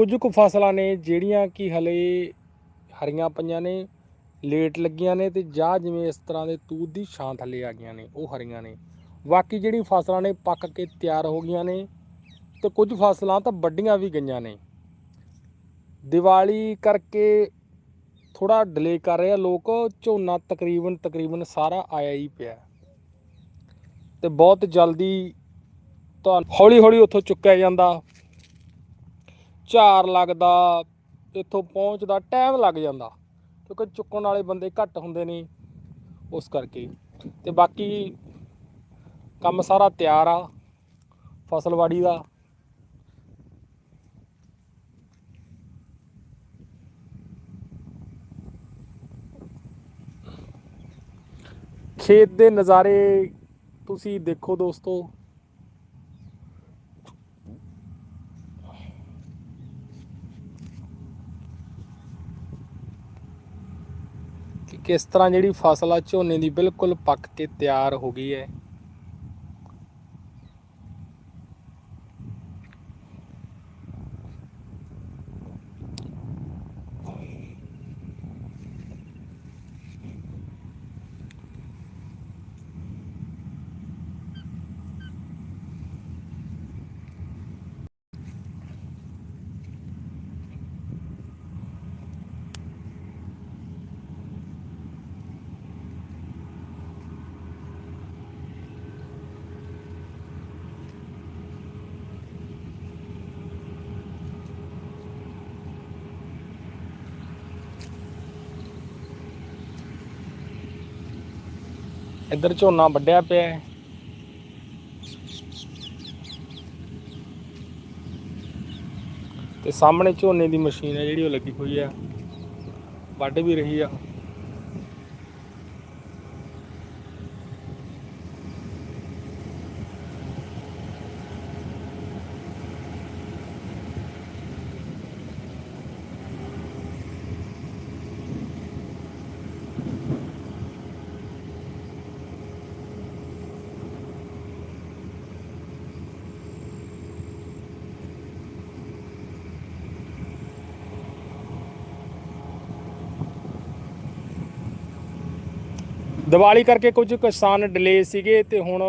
ਕੁਝ ਕੁ ਫਸਲਾਂ ਨੇ ਜਿਹੜੀਆਂ ਕਿ ਹਲੇ ਹਰੀਆਂ ਪਈਆਂ ਨੇ, ਲੇਟ ਲੱਗੀਆਂ ਨੇ ਤੇ ਜਾਂ ਜਿਵੇਂ ਇਸ ਤਰ੍ਹਾਂ ਦੇ ਤੂਤ ਦੀ ਛਾਂ ਥੱਲੇ ਆ ਗਈਆਂ ਨੇ, ਉਹ ਹਰੀਆਂ ਨੇ। ਬਾਕੀ ਜਿਹੜੀ ਫਸਲਾਂ ਨੇ ਪੱਕ ਕੇ ਤਿਆਰ ਹੋ ਗਈਆਂ ਨੇ ਤੇ ਕੁਝ ਫਸਲਾਂ ਤਾਂ ਵੱਡੀਆਂ ਵੀ ਗਈਆਂ ਨੇ। ਦੀਵਾਲੀ ਕਰਕੇ ਥੋੜਾ ਡਿਲੇ ਕਰ ਰਹੇ ਆ ਲੋਕ, ਝੋਨਾ ਤਕਰੀਬਨ ਤਕਰੀਬਨ ਸਾਰਾ ਆਇਆ ਹੀ ਪਿਆ। ਤੇ ਬਹੁਤ ਜਲਦੀ ਤੁਹਾਨੂੰ ਹੌਲੀ ਹੌਲੀ ਉੱਥੋਂ ਚੁੱਕਿਆ ਜਾਂਦਾ। ਝਾਰ ਲੱਗਦਾ, ਇੱਥੋਂ ਪਹੁੰਚਦਾ, ਟਾਈਮ ਲੱਗ ਜਾਂਦਾ। ਕਿਉਂਕਿ ਚੁੱਕਣ ਵਾਲੇ ਬੰਦੇ ਘੱਟ ਹੁੰਦੇ ਨੇ ਉਸ ਕਰਕੇ। ਤੇ ਬਾਕੀ ਕੰਮ ਸਾਰਾ ਤਿਆਰ ਆ ਫਸਲਵਾੜੀ ਦਾ। ਖੇਤ ਦੇ ਨਜ਼ਾਰੇ ਤੁਸੀਂ ਦੇਖੋ ਦੋਸਤੋ। ਕਿ ਕਿਸ ਤਰ੍ਹਾਂ ਜਿਹੜੀ ਫਸਲ ਆ ਝੋਨੇ ਦੀ ਬਿਲਕੁਲ ਪੱਕ ਕੇ ਤਿਆਰ ਹੋ ਗਈ ਹੈ। ਇੱਧਰ ਝੋਨਾ ਵੱਢਿਆ ਪਿਆ ਹੈ। ਤੇ ਸਾਹਮਣੇ ਝੋਨੇ ਦੀ ਮਸ਼ੀਨ ਹੈ ਜਿਹੜੀ ਉਹ ਲੱਗੀ ਹੋਈ ਆ। ਵੱਢ ਵੀ ਰਹੀ ਆ। ਦੀਵਾਲੀ ਕਰਕੇ ਕੁਝ ਕਿਸਾਨ ਡਿਲੇ ਸੀਗੇ ਤੇ ਹੁਣ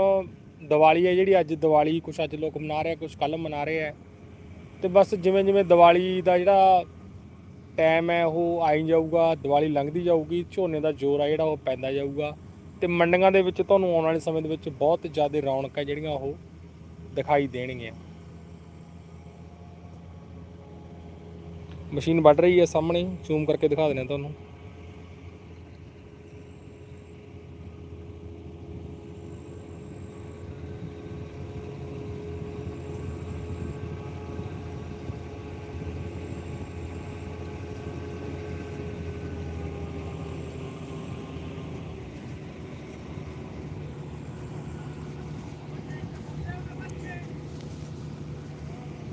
ਦੀਵਾਲੀ ਹੈ ਜਿਹੜੀ ਅੱਜ ਦੀਵਾਲੀ ਕੁਝ ਅੱਜ ਲੋਕ ਮਨਾ ਰਹੇ ਆ ਕੁਝ ਕੱਲ ਮਨਾ ਰਹੇ ਆ। ਤੇ ਬਸ ਜਿਵੇਂ ਜਿਵੇਂ ਦੀਵਾਲੀ ਦਾ ਜਿਹੜਾ ਟਾਈਮ ਹੈ, ਉਹ ਆਈ ਜਾਊਗਾ, ਦੀਵਾਲੀ ਲੰਘਦੀ ਜਾਊਗੀ, ਝੋਨੇ ਦਾ ਜ਼ੋਰ ਆ ਜਿਹੜਾ ਉਹ ਪੈਂਦਾ ਜਾਊਗਾ। ਤੇ ਮੰਡੀਆਂ ਦੇ ਵਿੱਚ ਤੁਹਾਨੂੰ ਆਉਣ ਵਾਲੇ ਸਮੇਂ ਦੇ ਵਿੱਚ ਬਹੁਤ ਜ਼ਿਆਦਾ ਰੌਣਕਾਂ ਜਿਹੜੀਆਂ ਉਹ ਦਿਖਾਈ ਦੇਣਗੀਆਂ। ਮਸ਼ੀਨ ਵੱਢ ਰਹੀ ਹੈ ਸਾਹਮਣੇ ਜ਼ੂਮ ਕਰਕੇ ਦਿਖਾ ਦਿੰਦੇ ਹਾਂ ਤੁਹਾਨੂੰ।